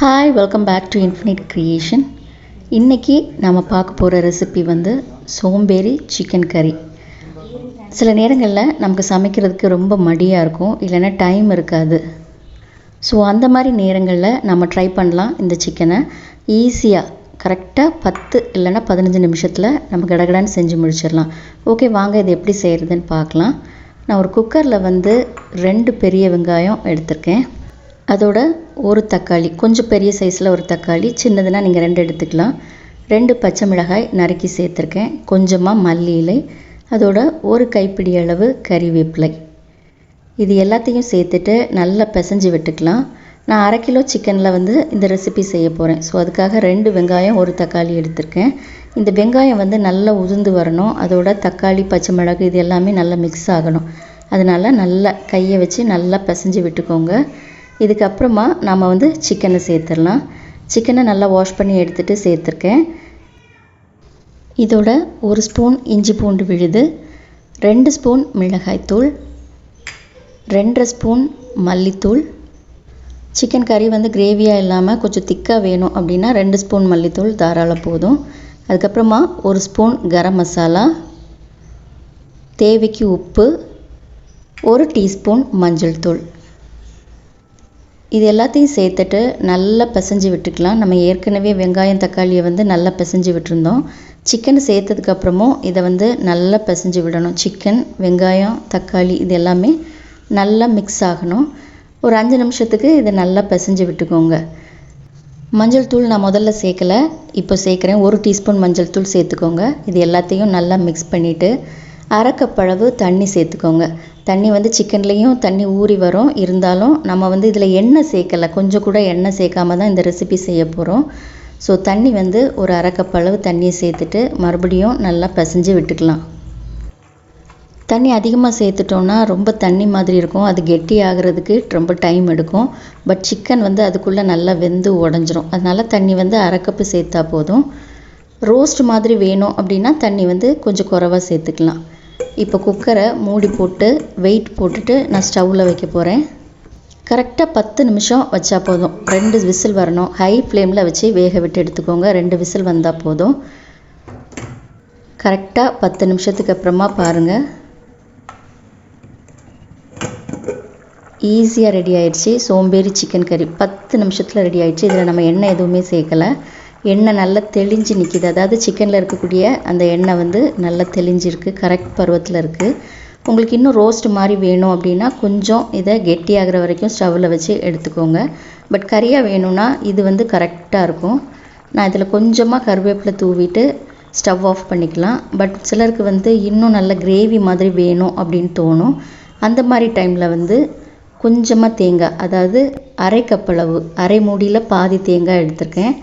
Hi welcome back to infinite creation இன்றைக்கி நம்ம பார்க்க போகிற ரெசிபி வந்து சோம்பேறி சிக்கன் கறி சில நேரங்களில் நமக்கு சமைக்கிறதுக்கு ரொம்ப மடியாக இருக்கும் இல்லைன்னா டைம் இருக்காது. ஸோ அந்த மாதிரி நேரங்களில் நம்ம ட்ரை பண்ணலாம் இந்த சிக்கனை ஈஸியாக கரெக்டாக பத்து இல்லைன்னா பதினஞ்சு நிமிஷத்தில் நம்ம கடகடான்னு செஞ்சு முடிச்சிடலாம். ஓகே வாங்க இது எப்படி செய்கிறதுன்னு பார்க்கலாம். நான் ஒரு குக்கரில் வந்து ரெண்டு பெரிய வெங்காயம் எடுத்திருக்கேன். அதோட ஒரு தக்காளி கொஞ்சம் பெரிய சைஸில் ஒரு தக்காளி சின்னதுன்னா நீங்கள் ரெண்டு எடுத்துக்கலாம். ரெண்டு பச்சை மிளகாய் நறுக்கி சேர்த்துருக்கேன். கொஞ்சமாக மல்லி இலை அதோட ஒரு கைப்பிடி அளவு கறிவேப்பிலை. இது எல்லாத்தையும் சேர்த்துட்டு நல்லா பிசைஞ்சு விட்டுக்கலாம். நான் அரை கிலோ சிக்கனில் வந்து இந்த ரெசிபி செய்ய போகிறேன் ஸோ அதுக்காக ரெண்டு வெங்காயம் ஒரு தக்காளி எடுத்திருக்கேன். இந்த வெங்காயம் வந்து நல்லா உதிர்ந்து வரணும். அதோட தக்காளி பச்சை மிளகு இது எல்லாமே நல்லா மிக்ஸ் ஆகணும். அதனால் நல்லா கையை வச்சு நல்லா பிசைஞ்சு விட்டுக்கோங்க. இதுக்கப்புறமா நம்ம வந்து சிக்கனை சேர்த்துடலாம். சிக்கனை நல்லா வாஷ் பண்ணி எடுத்துகிட்டு சேர்த்துருக்கேன். இதோட ஒரு ஸ்பூன் இஞ்சி பூண்டு விழுது ரெண்டு ஸ்பூன் மிளகாய்த்தூள் ரெண்டரை ஸ்பூன் மல்லித்தூள். சிக்கன் கறி வந்து கிரேவியாக இல்லாமல் கொஞ்சம் திக்காக வேணும் அப்படின்னா ரெண்டு ஸ்பூன் மல்லித்தூள் தாராளம் போதும். அதுக்கப்புறமா ஒரு ஸ்பூன் கரம் மசாலா தேவைக்கு உப்பு ஒரு டீஸ்பூன் மஞ்சள் தூள். இது எல்லாத்தையும் சேர்த்துட்டு நல்லா பிசைஞ்சு விட்டுக்கலாம். நம்ம ஏற்கனவே வெங்காயம் தக்காளியை வந்து நல்லா பிசைஞ்சு விட்டுருந்தோம். சிக்கன் சேர்த்ததுக்கப்புறமும் இதை வந்து நல்லா பிசைஞ்சு விடணும். சிக்கன் வெங்காயம் தக்காளி இது எல்லாமே நல்லா மிக்ஸ் ஆகணும். ஒரு அஞ்சு நிமிஷத்துக்கு இதை நல்லா பிசைஞ்சு விட்டுக்கோங்க. மஞ்சள் தூள் நான் முதல்ல சேர்க்கலை. இப்போ சேர்க்குறேன். ஒரு டீஸ்பூன் மஞ்சள் தூள் சேர்த்துக்கோங்க. இது எல்லாத்தையும் நல்லா மிக்ஸ் பண்ணிவிட்டு அரை கப் அளவு தண்ணி சேர்த்துக்கோங்க. தண்ணி வந்து சிக்கன்லேயும் தண்ணி ஊறி வரும். இருந்தாலும் நம்ம வந்து இதில் எண்ணெய் சேர்க்கலை. கொஞ்சம் கூட எண்ணெய் சேர்க்காம தான் இந்த ரெசிபி செய்ய போகிறோம் ஸோ தண்ணி வந்து ஒரு அரைக்கப் அளவு தண்ணியை சேர்த்துட்டு மறுபடியும் நல்லா பிசைஞ்சு விட்டுக்கலாம். தண்ணி அதிகமாக சேர்த்துட்டோன்னா ரொம்ப தண்ணி மாதிரி இருக்கும். அது கெட்டி ஆகிறதுக்கு ரொம்ப டைம் எடுக்கும். பட் சிக்கன் வந்து அதுக்குள்ளே நல்லா வெந்து உடஞ்சிரும். அதனால் தண்ணி வந்து அரை கப்பு சேர்த்தா போதும். ரோஸ்ட் மாதிரி வேணும் அப்படின்னா தண்ணி வந்து கொஞ்சம் குறைவாக சேர்த்துக்கலாம். இப்போ குக்கரை மூடி போட்டு வெயிட் போட்டுட்டு நான் ஸ்டவ்வில் வைக்க போகிறேன் கரெக்டாக பத்து நிமிஷம் வச்சா போதும். ரெண்டு விசில் வரணும். ஹை ஃப்ளேமில் வச்சு வேக விட்டு எடுத்துக்கோங்க. ரெண்டு விசில் வந்தால் போதும். கரெக்டாக பத்து நிமிஷத்துக்கு அப்புறமா பாருங்கள் ஈஸியாக ரெடி ஆயிடுச்சு. சோம்பேறி சிக்கன் கறி பத்து நிமிஷத்தில் ரெடி ஆயிடுச்சு. இதில் நம்ம எண்ணெய் எதுவுமே சேர்க்கலை. எண்ணெய் நல்லா தெளிஞ்சு நிற்கிது அதாவது சிக்கனில் இருக்கக்கூடிய அந்த எண்ணெய் வந்து நல்லா தெளிஞ்சிருக்கு. கரெக்ட் பருவத்தில் இருக்குது உங்களுக்கு இன்னும் ரோஸ்ட் மாதிரி வேணும் அப்படின்னா கொஞ்சம் இதை கெட்டியாகிற வரைக்கும் ஸ்டவ்வில் வச்சு எடுத்துக்கோங்க. பட் கறியாக வேணும்னா இது வந்து கரெக்டாக இருக்கும். நான் இதில் கொஞ்சமாக கருவேப்பிலை தூவிட்டு ஸ்டவ் ஆஃப் பண்ணிக்கலாம். பட் சிலருக்கு வந்து இன்னும் நல்ல கிரேவி மாதிரி வேணும் அப்படின்னு தோணும். அந்த மாதிரி டைமில் வந்து கொஞ்சமாக தேங்காய் அதாவது அரை கப்பளவு அரை மூடியில் பாதி தேங்காய் எடுத்திருக்கேன்.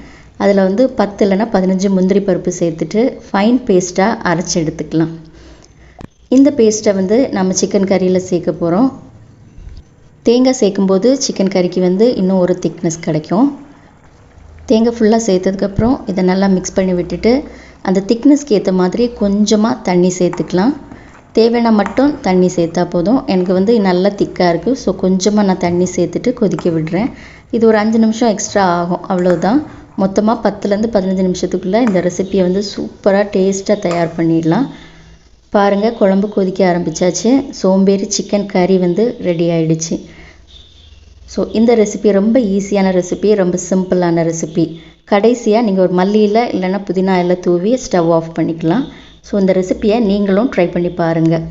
அதில் வந்து பத்து இல்லைன்னா பதினஞ்சு முந்திரி பருப்பு சேர்த்துட்டு ஃபைன் பேஸ்ட்டாக அரைச்சி எடுத்துக்கலாம். இந்த பேஸ்ட்டை வந்து நம்ம சிக்கன் கறியில் சேர்க்க போகிறோம் தேங்காய் சேர்க்கும்போது சிக்கன் கறிக்கு வந்து இன்னும் ஒரு திக்னஸ் கிடைக்கும். தேங்காய் ஃபுல்லாக சேர்த்ததுக்கப்புறம் இதை நல்லா மிக்ஸ் பண்ணி விட்டுட்டு அந்த திக்னஸ்க்கு ஏற்ற மாதிரி கொஞ்சமாக தண்ணி சேர்த்துக்கலாம். தேவையான மட்டும் தண்ணி சேர்த்தா போதும். எனக்கு வந்து நல்லா திக்காக இருக்குது ஸோ கொஞ்சமாக நான் தண்ணி சேர்த்துட்டு கொதிக்க விடுறேன். இது ஒரு அஞ்சு நிமிஷம் எக்ஸ்ட்ரா ஆகும். அவ்வளோதான் மொத்தமாக பத்துலேருந்து பதினஞ்சு நிமிஷத்துக்குள்ளே இந்த ரெசிப்பியை வந்து சூப்பராக டேஸ்ட்டாக தயார் பண்ணிடலாம். பாருங்கள் குழம்பு கொதிக்க ஆரம்பித்தாச்சு சோம்பேறி சிக்கன் கறி வந்து ரெடி ஆகிடுச்சு ஸோ இந்த ரெசிபி ரொம்ப ஈஸியான ரெசிபி ரொம்ப சிம்பிளான ரெசிபி கடைசியாக நீங்கள் ஒரு மல்லியில் இல்லைன்னா புதினா எல்லாம் தூவி ஸ்டவ் ஆஃப் பண்ணிக்கலாம். ஸோ இந்த ரெசிப்பியை நீங்களும் ட்ரை பண்ணி பாருங்கள்